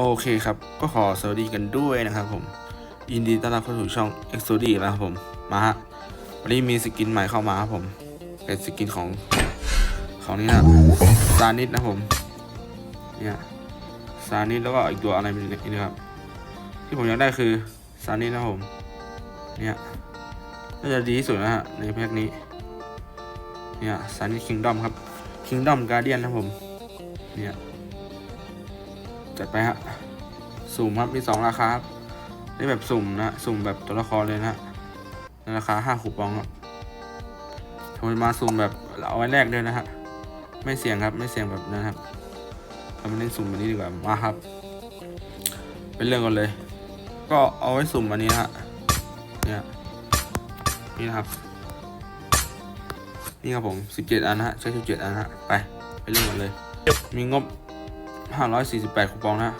โอเคครับ ก็ขอสวัสดีกันด้วยนะครับผม ยินดีต้อนรับเข้าสู่ช่อง e x o d แล้วครับผม มาฮะ วันนี้มีสกินใหม่เข้ามาครับผม เป็นสกินของของนี่นะซานิดนะผม เนี่ยซานิดแล้วก็อีกตัวอะไรนี่นะครับ ที่ผมอยากได้คือซานิดนะผม เนี่ยน่าจะดีที่สุดนะฮะในแพ็คนี้ เนี่ยซานิดคิงดอมครับคิงดอมการเดียนนะผม เนี่ย จัดไปฮะ สุ่มครับ มีสองราคาครับได้แบบสุ่มนะ สุ่มแบบตัวละครเลยนะในราคาห้าคูปองครับผมมาสุ่มแบบเอาไว้แรกด้วยนะฮะ ไม่เสี่ยงครับ ไม่เสี่ยงแบบนั้นครับเรามาเล่นสุ่มแบบนี้ดีกว่า มาครับ เป็นเรื่องกันเลย ก็เอาไว้สุ่มอันนี้ฮะ เนี่ย นี่นะครับ นี่ครับผมสิบเจ็ดอันนะฮะ ใช้สิบเจ็ดอันนะฮะ ไป ไปเรื่องกันเลย มีงบ 548คูปองนะ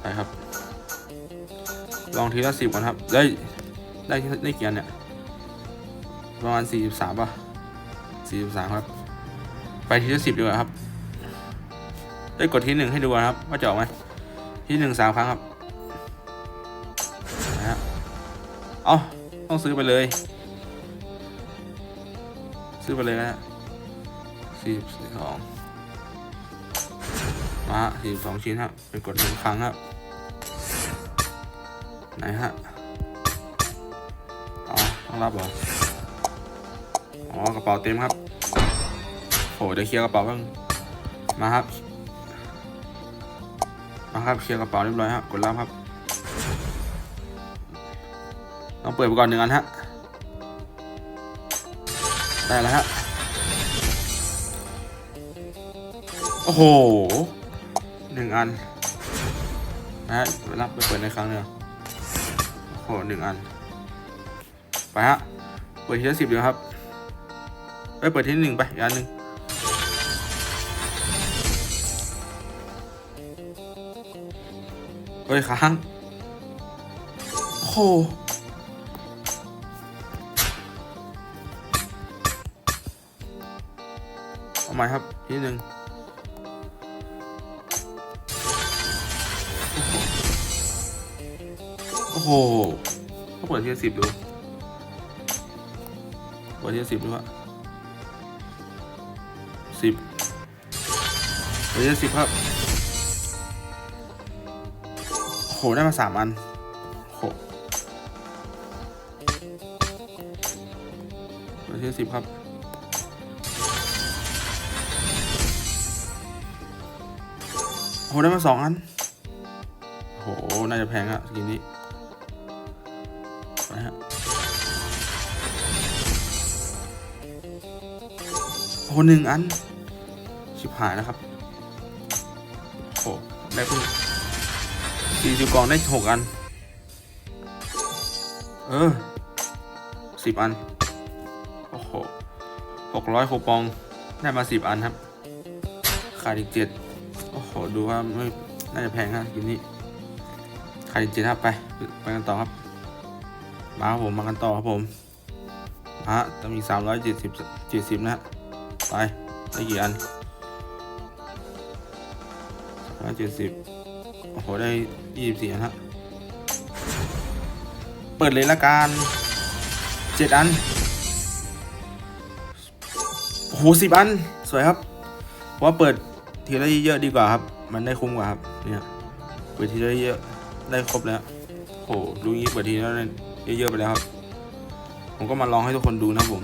ไปครับ ลองทีละสิบก่อนครับ ได้ได้ได้เกี่อันเนี่ย ประมาณ 43 ป่ะ 43 ครับ ไปทีละสิบดีกว่าครับ ได้กดที่หนึ่งให้ดูก่อนครับ ว่าจะออกไหมที่หนึ่งสามครั้งครับนะฮะเอาต้องซื้อไปเลย ซื้อไปเลยนะฮะสี่สอง มาสี่สองชิ้นครับไปกดหนึ่งครั้งครับไหนฮะอ๋อต้องรับเหรออ๋อกระเป๋าเต็มครับโหเดี๋ยวเคลียร์กระเป๋าบ้างมาครับมาครับเคลียร์กระเป๋าเรียบร้อยครับกดรับครับต้องเปิดไปก่อนหนึ่งอันฮะได้แล้วฮะโอ้โห หนึ่งอันนะฮะไปรับไปเปิดในครั้งเดียวโอ้โหหนึ่งอัน ไปฮะ เปิดทีละสิบเดียวครับ ไปเปิดที่หนึ่งไปอีกอันหนึ่งเฮ้ยค้างโอ้โหเอาใหม่ครับ ที่หนึ่ง โอ้โหเขาเปิดที่สิบดูเปิดที่สิบดูอะสิบเปิดที่สิบครับโหได้มาสามอันโอ้โหเปิดที่สิบครับโหได้มาสองอัน โห น่าจะแพงอะสกินนี้ไปฮะโอ้หหนึ่งอัน ชิบหายนะครับโหได้เพิ่งสี่สิบกล่องได้หกอัน เออสิบอัน โอ้โหหกร้อยคูปอง ได้มาสิบอันครับ ขาดอีกเจ็ดโอ้โห ดูว่าไม่ น่าจะแพงครับกินนี้ ขาดอีกเจ็ดครับไปไปกันต่อครับ มาครับผมมากันต่อครับผมฮะต้องมีสามร้อยเจ็ดสิบเจ็ดสิบนะฮะไปได้กี่อันสามร้อยเจ็ดสิบโอ้โหได้ยี่สิบสี่อันฮะเปิดเลยละกันเจ็ดอันโอ้โหสิบอันสวยครับว่าเปิดทีละเยอะดีกว่าครับ มันได้คุ้มกว่าครับเนี่ยเปิดทีละเยอะ ได้ครบแล้ว โอ้โหดูงี้เปิดทีแล้วเยอะๆไปแล้วครับ ผมก็มาลองให้ทุกคนดูนะครับผม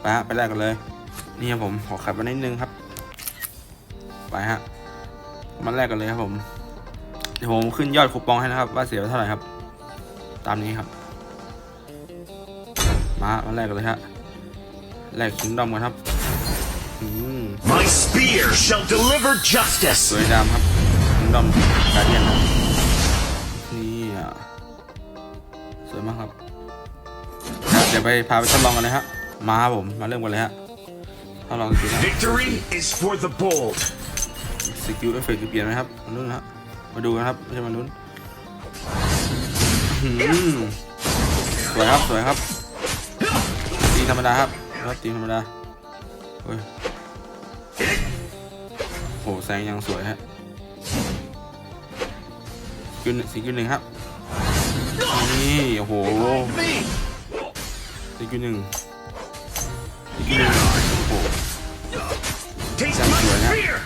ไปฮะไปแรกกันเลย นี่ครับผมขอขับมานิดนึงครับ ไปฮะมาแรกกันเลยครับผม เดี๋ยวผมขึ้นยอดคูปองให้นะครับ ว่าเสียไปเท่าไหร่ครับ ตามนี้ครับ มามาแรกกันเลยฮะแรกคิงดอมกันครับอืม My spear shall deliver justice. สวยงามครับคิงดอมการเดียนครับนี่อะ สวยมากครับ เดี๋ยวไปพาไปทดลองกันเลยฮะ มาครับผม มาเริ่มกันเลยฮะ ทดลองสกิลนะ Victory is for the bold. สกิลเอฟเฟกต์เปลี่ยนไหมครับมาลุ้นฮะ มาดูกันครับ ไม่ใช่มาลุ้นอื้อหือสวยครับสวยครับ ตีธรรมดาครับครับตีธรรมดาเฮ้ยโหแสงยังสวยฮะกิลสกิลหนึ่งครับ นี่ โอ้โห Me! สกิลหนึ่งสกิลหนึ่งโอ้โห Taste Sounds my good, yeah. spear!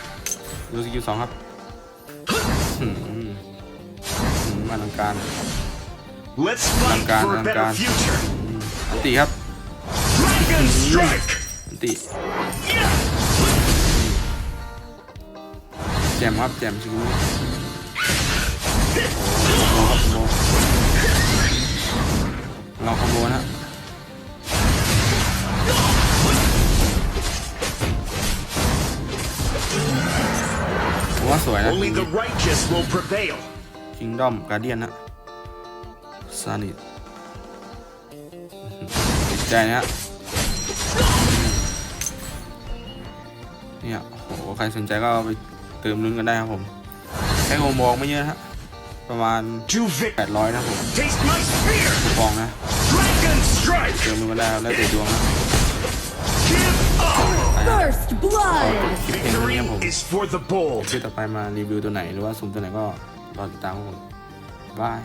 ดูสกิลสองครับหืมหืมมาทำการ Let's fight Langgan, for a better Langgan. future! อันติครับ Dragon strike! อันติแจมครับแจมสกิลนี้โว่าสวยนะ Only the righteous will prevail. คิงดอมการเดียนนะซานิตติดใจนะฮะเนี่ยโอ้โหใครสนใจก็เอาไปเติมลุ้นกันได้ครับผมแค่โฮมองไม่เยอะนะฮะประมาณ To victory! 800 นะครับผม Taste my spear! คูปองนะ Dragon strike! เติมลุ้นกันได้ครับแล้วแต่ดวงนะ Give up! First ขอ blood! จบคลิปเพียงเท่า Victory นี้ครับผม is for the bold. คลิปต่อไปมารีวิวตัวไหนหรือว่าสุ่มตัวไหนก็รอติดตามครับผมบาย